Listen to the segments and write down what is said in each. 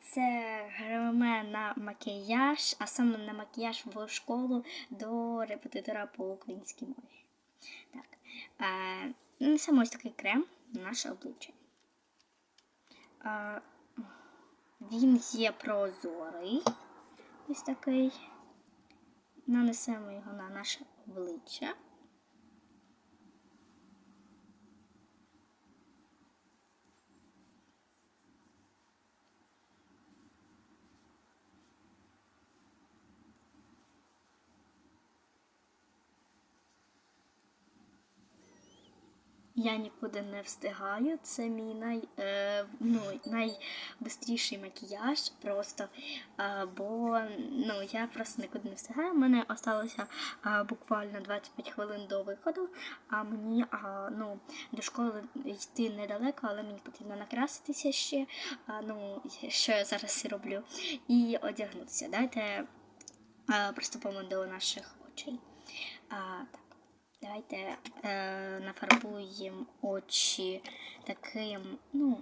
Це гриме на макіяж, а саме на макіяж в школу до репетитора по українській мові. Так. Е, Нанесемо ось такий крем на наше обличчя. Він є прозорий. Ось такий. Нанесемо його на наше обличчя. Я нікуди не встигаю. Це мій най, е, ну, найбистріший макіяж просто. Е, бо ну, я просто нікуди не встигаю. У мене осталося е, буквально 25 хвилин до виходу, а мені е, ну, до школи йти недалеко, але мені потрібно накраситися ще. Е, ну, що я зараз і роблю, і одягнутися. Давайте е, приступимо до наших очей. А, так. Давайте е, нафарбуємо очі таким, ну,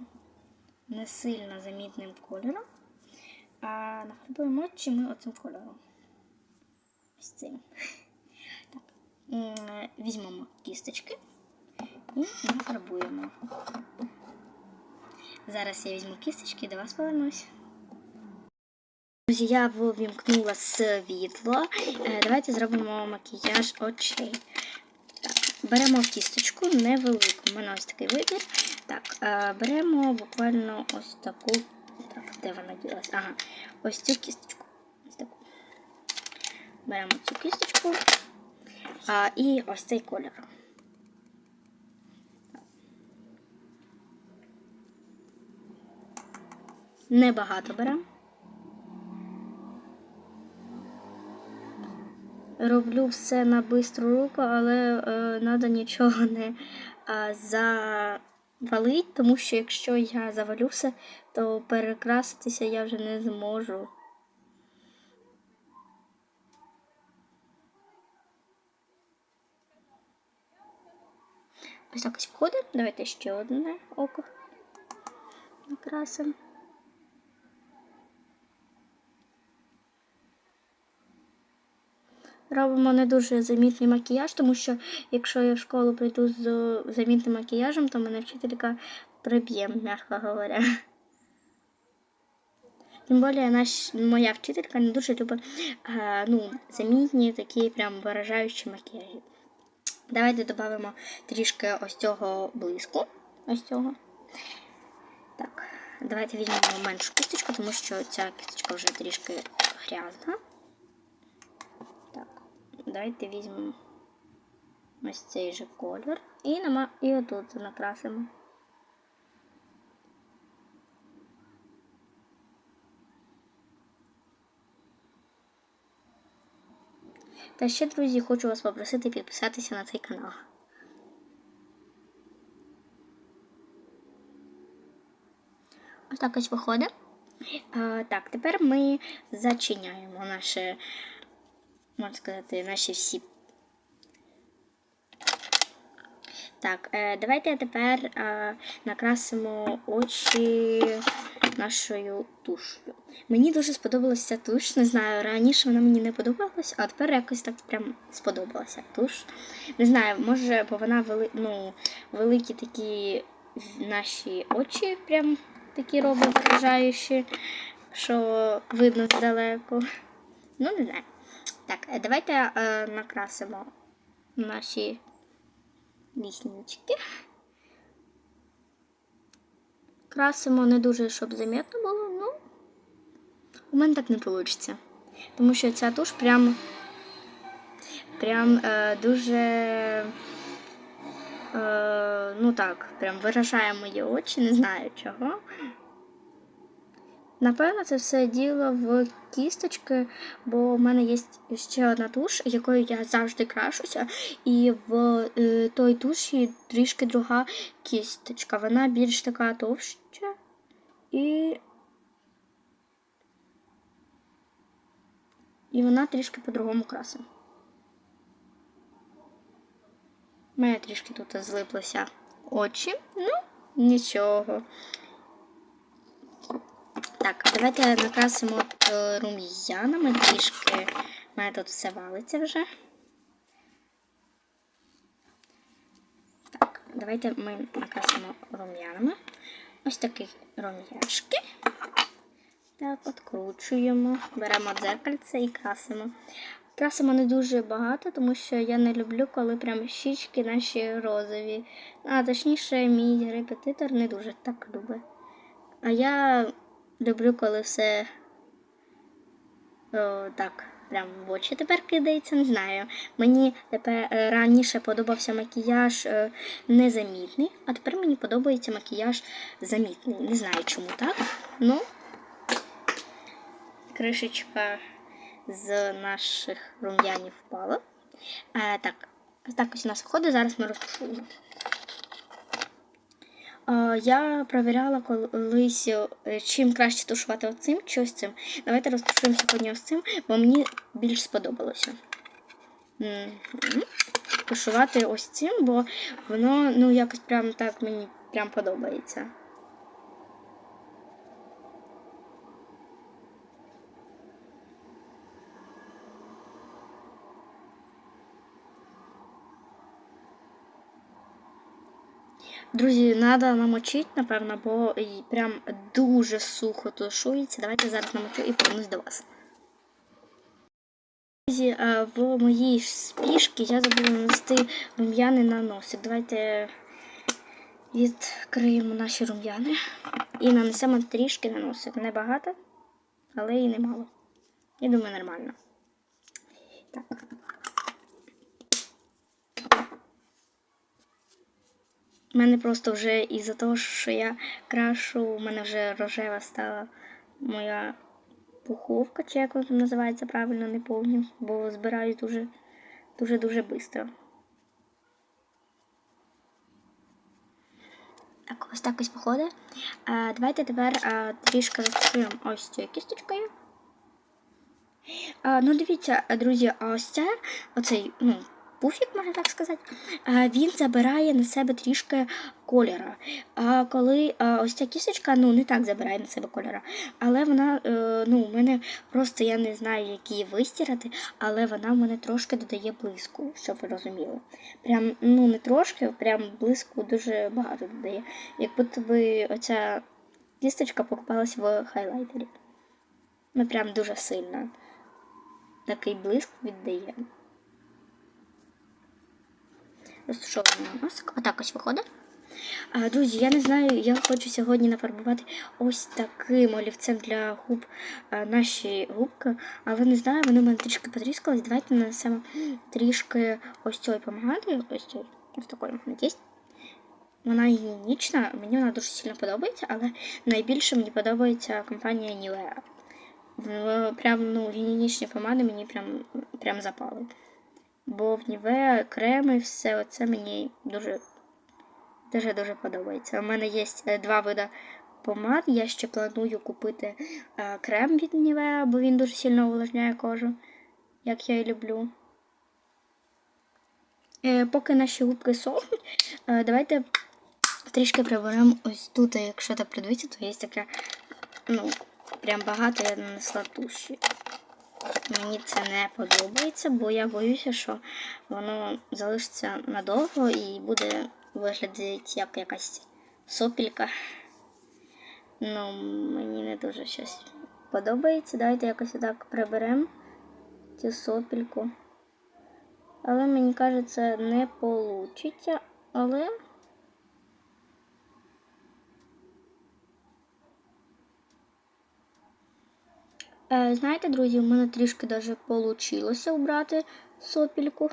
не сильно замітним кольором. А нафарбуємо очі ми оцим кольором. Ось цим. Так. Візьмемо кісточки і нафарбуємо. Зараз я візьму кісточки і до вас повернусь. Друзі, я ввімкнула світло. Е, Давайте зробимо макіяж очей. Беремо кісточку невелику. У мене ось такий вибір. Так, е, беремо буквально ось таку. Так, де вона ділась? Ага, ось цю кісточку. Ось таку. Беремо цю кісточку а, і ось цей кольор. Небагато беремо. Роблю все на бистру руку, але треба нічого не е, завалити, тому що якщо я завалю все, то перекраситися я вже не зможу. Ось так ось входить. Давайте ще одне око накрасимо. Робимо не дуже замітний макіяж, тому що якщо я в школу прийду з замітним макіяжем, то мене вчителька приб'є, м'яко говоря. Тим більше наш, моя вчителька не дуже любить а, ну, замітні такі прям виражаючі макіяжі. Давайте додамо трішки ось цього блиску. Ось цього. Так, давайте візьмемо меншу кісточку, тому що ця кісточка вже трішки грязна. Давайте візьмемо ось цей же колір і, нама... і отут накрасимо. Та ще, друзі, хочу вас попросити підписатися на цей канал. Ось так ось виходить. А, так, тепер ми зачиняємо наше, можна сказати, наші всі. Так, е, давайте тепер е, накрасимо очі нашою туш'ю. Мені дуже сподобалася туш. Не знаю, раніше вона мені не подобалася, а тепер якось так прям сподобалася туш. Не знаю, може, бо вона вели, ну, великі такі наші очі, прям такі робить вражаючі, що видно далеко. Ну, не знаю. Так, е, давайте е, накрасимо наші ліснички. Красимо не дуже, щоб замітно було, ну у мене так не вийде. Тому що ця туш прям прям е, дуже е, ну так, прям виражає мої очі, не знаю чого. Напевно, це все діло в кісточки, бо в мене є ще одна туш, якою я завжди крашуся, і в е, той туші трішки друга кісточка. Вона більш така товща і. І вона трішки по-другому красить. У мене трішки тут злиплися очі, ну, нічого. Так, давайте накрасимо е, рум'янами трішки. У мене тут все валиться вже. Так, давайте ми накрасимо рум'янами. Ось такі рум'яшки. Так, откручуємо, беремо дзеркальце і красимо. Красимо не дуже багато, тому що я не люблю, коли прям щічки наші розові. А точніше, мій репетитор не дуже так любить. А я люблю, коли все о, так, прям в очі тепер кидається, не знаю. Мені тепер е, раніше подобався макіяж е, незамітний, а тепер мені подобається макіяж замітний. Не знаю чому так. Ну, кришечка з наших рум'янів впала. Е, так, так ось у нас виходить, зараз ми розташуємо. Я провіряла колись, е, чим краще тушувати оцим чи ось цим. Давайте розташуємо сьогодні ось цим, бо мені більш сподобалося. Тушувати ось цим, бо воно ну, якось прям так мені прям подобається. Друзі, треба намочити, напевно, бо прям дуже сухо тушується. Давайте зараз намочу і повернусь до вас. Друзі, в моїй спішці я забула нанести рум'яни на носик. Давайте відкриємо наші рум'яни і нанесемо трішки на носик. Не багато, але і не мало. Я думаю, нормально. Так. У мене просто вже із-за того, що я крашу, у мене вже рожева стала моя пуховка, чи як вона там називається правильно, не пам'ятаю, бо збираю дуже дуже дуже швидко. Так, ось так ось виходить. А, давайте тепер а, трішки розташуємо ось цією кісточкою. А, ну, дивіться, друзі, ось це, оцей, ну, пуфік, можна так сказати, він забирає на себе трішки кольора. А коли ось ця кісточка ну, не так забирає на себе кольора, але вона, е, ну, у мене просто я не знаю, як її вистирати, але вона в мене трошки додає блиску, щоб ви розуміли. Прям, ну, не трошки, прям блиску дуже багато додає. Як будто би оця кісточка покупалась в хайлайтері. Ну, прям дуже сильно. Такий блиск віддає. Розташований носик. Отак ось виходить. Друзі, я не знаю, я хочу сьогодні нафарбувати ось таким олівцем для губ наші губки, але не знаю, вони в мене трішки потріскались. Давайте нанесемо трішки ось цієї помади. Ось цієї, ось такої є. Вона гігієнічна, мені вона дуже сильно подобається, але найбільше мені подобається компанія Nivea. Прям ну, гігієнічні помади мені прям, прям запали. Бо в Нівеа креми, все оце мені дуже дуже дуже подобається. У мене є е, два види помад. Я ще планую купити е, крем від Нівеа, бо він дуже сильно увлажняє кожу, як я і люблю. Е, Поки наші губки сохнуть, давайте трішки приберемо ось тут, якщо так придивитися, то є таке, ну, прям багато я нанесла туші. Мені це не подобається, бо я боюся, що воно залишиться надовго і буде виглядати як якась сопілька. Ну, мені не дуже щось подобається. Давайте якось так приберемо цю сопільку. Але мені кажеться, не вийде. Але. Знаєте, друзі, у мене трішки даже вийшло убрати сопільку.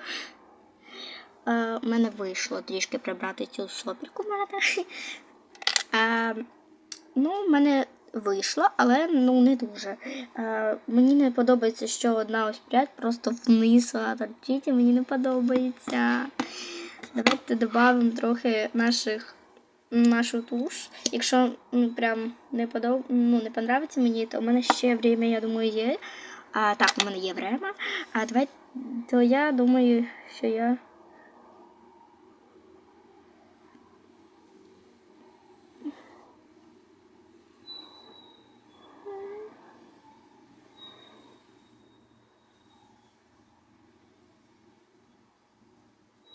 Е, У мене вийшло трішки прибрати цю сопільку. в. Е, Ну, в мене вийшло, але ну не дуже. Е, Мені не подобається, що одна ось прядь просто вниз вона торчить, і мені не подобається. Давайте додамо трохи наших нашу туш. Якщо ну, прям не подоб... ну, не понравиться мені, то в мене ще время, я думаю, є. А так, у мене є время. А давай, то я думаю, що я.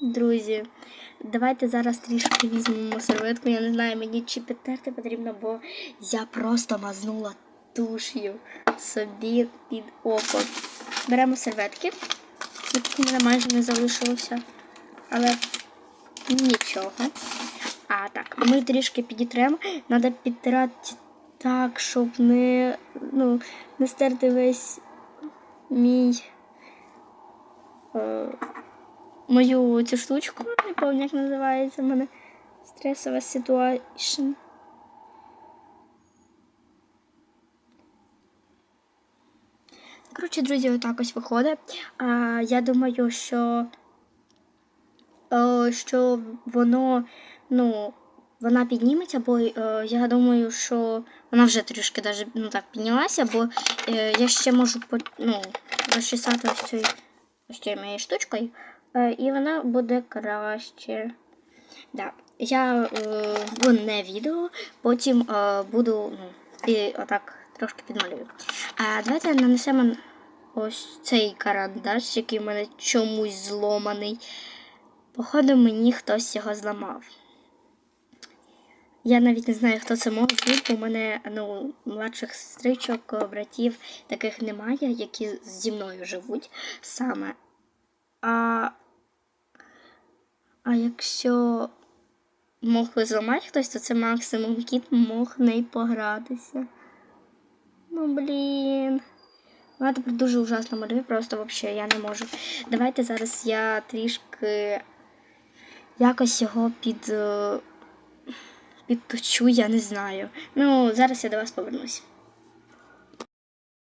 Друзі, давайте зараз трішки візьмемо серветку. Я не знаю, мені чи підтерти потрібно, бо я просто мазнула туш'ю собі під око. Беремо серветки. Тут мене майже не залишилося. Але нічого. А так, ми трішки підітремо. Треба підтирати так, щоб не, ну, не стерти весь мій. Е, мою цю штучку, не пам'ятаю, як називається в мене стресова ситуація. Коротше, друзі, отак ось виходить. А, я думаю, що, е, що воно, ну, вона підніметься, бо е, я думаю, що вона вже трішки даже, ну, так піднялася, бо е, я ще можу ну, розчесати ось цією ось цією моєю штучкою, і вона буде краще. Да. Я е, в не відео, потім е, буду ну, і отак трошки підмалюю. А давайте нанесемо ось цей карандаш, який в мене чомусь зломаний. Походу, мені хтось його зламав. Я навіть не знаю, хто це може бути, у мене ну, младших сестричок, братів таких немає, які зі мною живуть саме. А, а якщо мог зламати хтось, то це максимум кіт мог не погратися. Ну, блін. Вона тепер дуже ужасно малює, просто взагалі я не можу. Давайте зараз я трішки якось його під. е, підточу, я не знаю. Ну, зараз я до вас повернусь.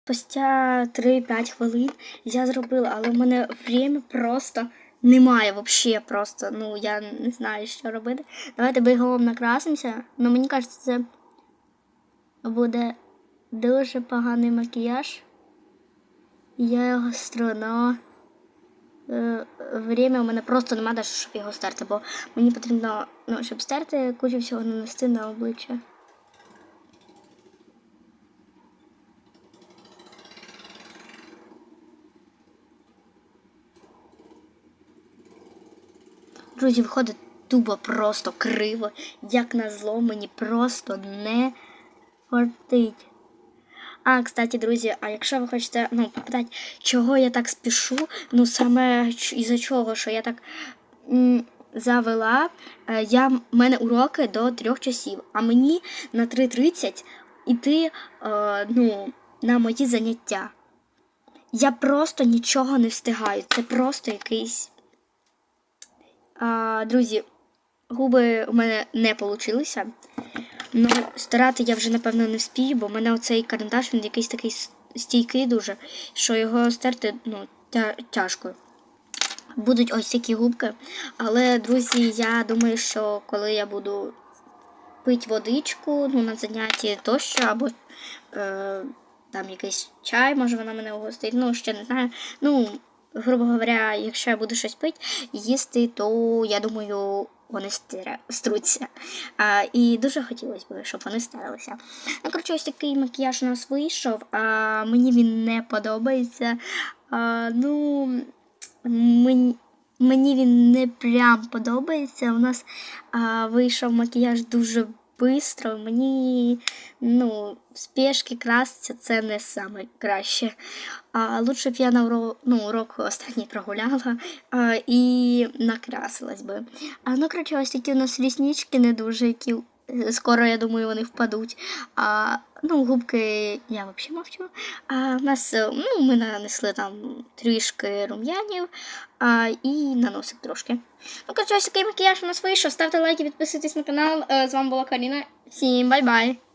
Спустя 3-5 хвилин я зробила, але в мене время просто немає взагалі просто. Ну, я не знаю, що робити. Давайте бігом накрасимося. Ну, мені кажеться, це буде дуже поганий макіяж. Я його страна. Е, Время у мене просто немає, щоб його стерти, бо мені потрібно, ну, щоб стерти, кучу всього нанести на обличчя. Друзі, виходить тупо просто криво, як назло, мені просто не фартить. А, кстати, друзі, а якщо ви хочете ну, попитати, чого я так спішу, ну саме із-за чого, що я так завела, е, я, в мене уроки до трьох часів, а мені на 3.30 іти е, ну, на мої заняття. Я просто нічого не встигаю. Це просто якийсь. А, друзі, губи у мене не вийшло. Ну, старати я вже, напевно, не вспію, бо в мене оцей карандаш, він якийсь такий стійкий дуже, що його стерти ну, тя- тяжко. Будуть ось такі губки. Але, друзі, я думаю, що коли я буду пити водичку ну, на занятті тощо, або е, там якийсь чай, може вона мене угостить, ну, ще не знаю. Ну, грубо говоря, якщо я буду щось пити, їсти, то я думаю, вони стира- струться. А, і дуже хотілося б, щоб вони старалися. Ну, коротше, ось такий макіяж у нас вийшов. А, мені він не подобається. А, ну, мені, мені він не прям подобається. У нас а, вийшов макіяж дуже швидко. Мені ну, спешки краситься це не саме краще. А лучше б я на урок, ну, урок останній прогуляла а, і накрасилась би. А ну, коротше, ось такі у нас ріснички не дуже, які е, скоро, я думаю, вони впадуть. А, ну, губки я взагалі мовчу. А в нас, е, ну, ми нанесли там трішки рум'янів а, і наносик трошки. Ну, коротше, ось такий макіяж у нас вийшов. Ставте лайки, підписуйтесь на канал. Е, З вами була Каріна. Всім бай-бай!